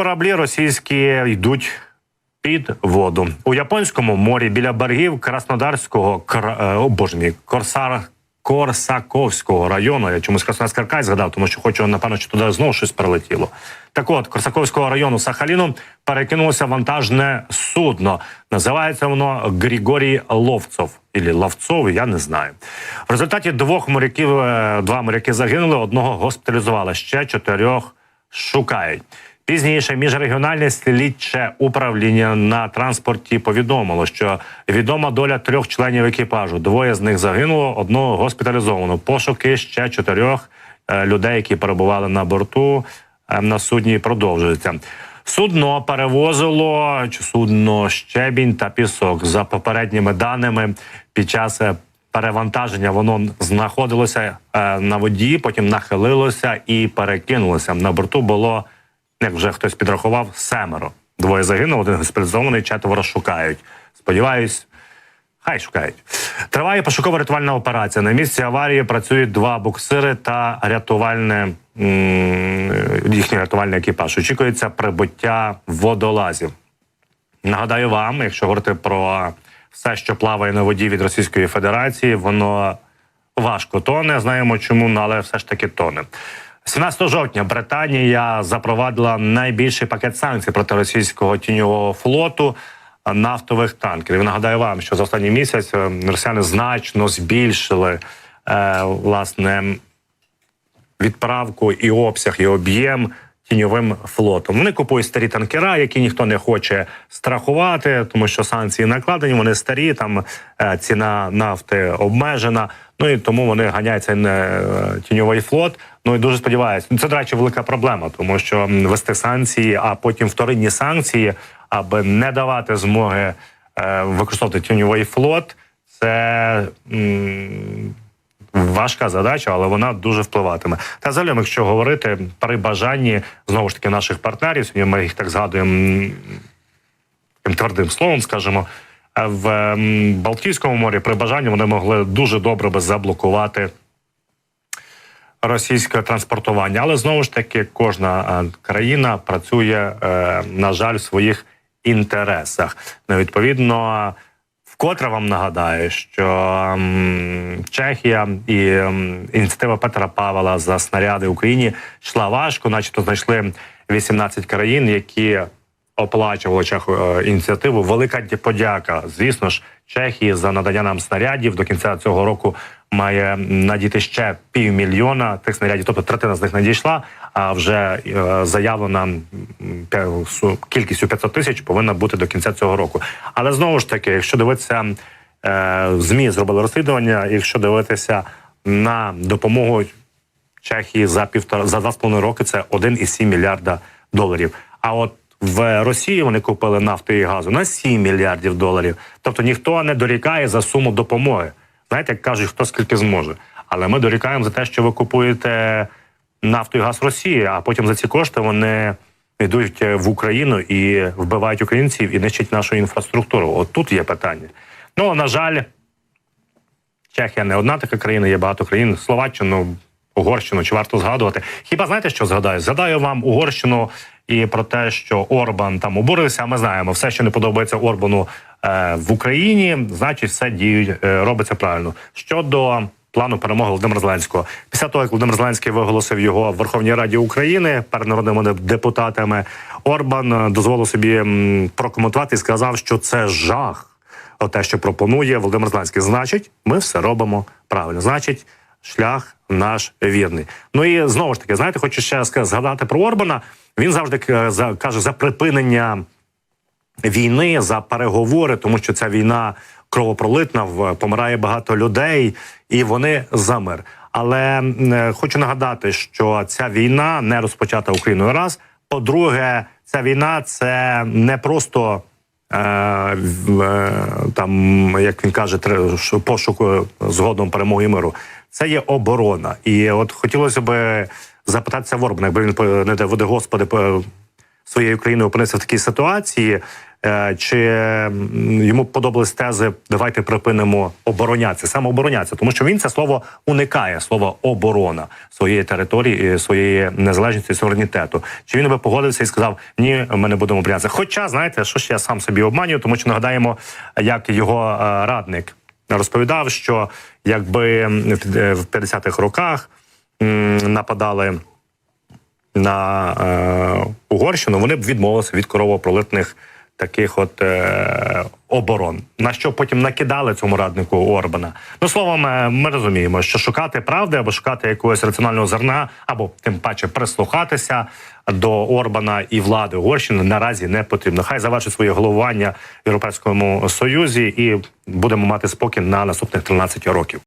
Кораблі російські йдуть під воду у японському морі біля берегів Краснодарського кра... е, о, боже мій, Корсар. Корсаковського району. Я чомусь Краснодарський край згадав, тому що хочу, напевно, що туди знову щось прилетіло. Так от, Корсаковського району Сахаліну перекинулося вантажне судно. Називається воно Григорій Ловцов. Ілі Ловцов, я не знаю. В результаті двох моряків, е, два моряки загинули, одного госпіталізували, ще чотирьох шукають. Пізніше міжрегіональне слідче управління на транспорті повідомило, що відома доля трьох членів екіпажу. Двоє з них загинуло, одного госпіталізовано. Пошуки ще чотирьох е, людей, які перебували на борту е, на судні, продовжуються. Судно перевозило судно щебінь та пісок за попередніми даними під час е, перевантаження. Воно знаходилося на воді, потім нахилилося і перекинулося. На борту було як вже хтось підрахував, семеро. Двоє загинуло, один госпіталізований, четверо шукають. Сподіваюсь, хай шукають. Триває пошуково-рятувальна операція. На місці аварії працюють два буксири та рятувальне їхній рятувальний екіпаж. Очікується прибуття водолазів. Нагадаю вам, якщо говорити про все, що плаває на воді від Російської Федерації, воно важко тоне. Знаємо чому, ну, але все ж таки тоне. 17 жовтня Британія запровадила найбільший пакет санкцій проти російського тіньового флоту нафтових танкерів. Нагадаю вам, що за останній місяць е, росіяни значно збільшили е, власне відправку і обсяг, і об'єм тіньовим флотом. Вони купують старі танкера, які ніхто не хоче страхувати, тому що санкції накладені, вони старі. Там е, ціна нафти обмежена. Ну і тому вони ганяють цей е, тіньовий флот. Ну і дуже сподіваюся. Це до речі, велика проблема, тому що вести санкції, а потім вторинні санкції, аби не давати змоги е, використовувати тіньовий флот. Це м, важка задача, але вона дуже впливатиме. Та взагалі, якщо говорити при бажанні знову ж таки наших партнерів, сьогодні ми їх так згадуємо таким твердим словом, скажімо, в Балтійському морі при бажанні вони могли дуже добре би заблокувати російське транспортування. Але знову ж таки, кожна е, країна працює, е, на жаль, в своїх інтересах. Ну, відповідно, вкотре вам нагадаю, що Чехія і ініціатива Петра Павла за снаряди Україні йшла важко, начебто знайшли 18 країн, які оплачували Чеху ініціативу. Велика подяка, звісно ж, Чехії за надання нам снарядів. До кінця цього року має надійти ще півмільйона тих снарядів, тобто третина з них надійшла. А вже е, заявлена су- кількістю 500 тисяч повинна бути до кінця цього року. Але знову ж таки, якщо дивитися, е, змі зробили розслідування, якщо дивитися на допомогу Чехії за півтора за два з половиною роки це 1,7 мільярда доларів. А от в Росії вони купили нафти і газу на 7 мільярдів доларів. Тобто ніхто не дорікає за суму допомоги. Знаєте, як кажуть, хто скільки зможе. Але ми дорікаємо за те, що ви купуєте нафту і газ Росії, а потім за ці кошти вони йдуть в Україну і вбивають українців і нищать нашу інфраструктуру. От тут є питання. Ну на жаль, Чехія не одна така країна, є багато країн. Словаччину, Угорщину чи варто згадувати? Хіба знаєте, що згадаю? Згадаю вам Угорщину і про те, що Орбан там обурився. Ми знаємо, все, що не подобається Орбану е, в Україні, значить, все діють, е, робиться правильно. Щодо плану перемоги Володимира Зеленського, після того як Володимир Зеленський виголосив його в Верховній Раді України перед народними депутатами, Орбан е, дозволив собі прокоментувати і сказав, що це жах те, що пропонує Володимир Зеленський. Значить, ми все робимо правильно. Значить, шлях наш вірний. Ну і знову ж таки, знаєте, хочу ще згадати про Орбана. Він завжди каже за припинення війни, за переговори, тому що ця війна кровопролитна, помирає багато людей, і вони за мир. Але е, хочу нагадати, що ця війна не розпочата Україною раз. По-друге, ця війна це не просто е, е, там, як він каже, тре- що пошук е, згодом перемоги миру. Це є оборона. І от хотілося б запитатися Ворбана, якби він не води господи, по- своєю країною опинився в такій ситуації. Е, Чи йому подобались тези давайте припинимо оборонятися, саме оборонятися, тому що він це слово уникає слово оборона своєї території, своєї незалежності, суверенітету. Чи він би погодився і сказав ні, ми не будемо оборонятися? Хоча знаєте, що ж я сам собі обманюю, тому що нагадаємо, як його е, радник розповідав, що якби в е, 50-х роках нападали на е, Угорщину, вони б відмовилися від кровопролитних таких от е, оборон. На що потім накидали цьому раднику Орбана. Ну словом, е, ми розуміємо, що шукати правди або шукати якогось раціонального зерна, або тим паче прислухатися до Орбана і влади Угорщини наразі не потрібно. Хай завершить своє головування в Європейському Союзі, і будемо мати спокій на наступних 13 років.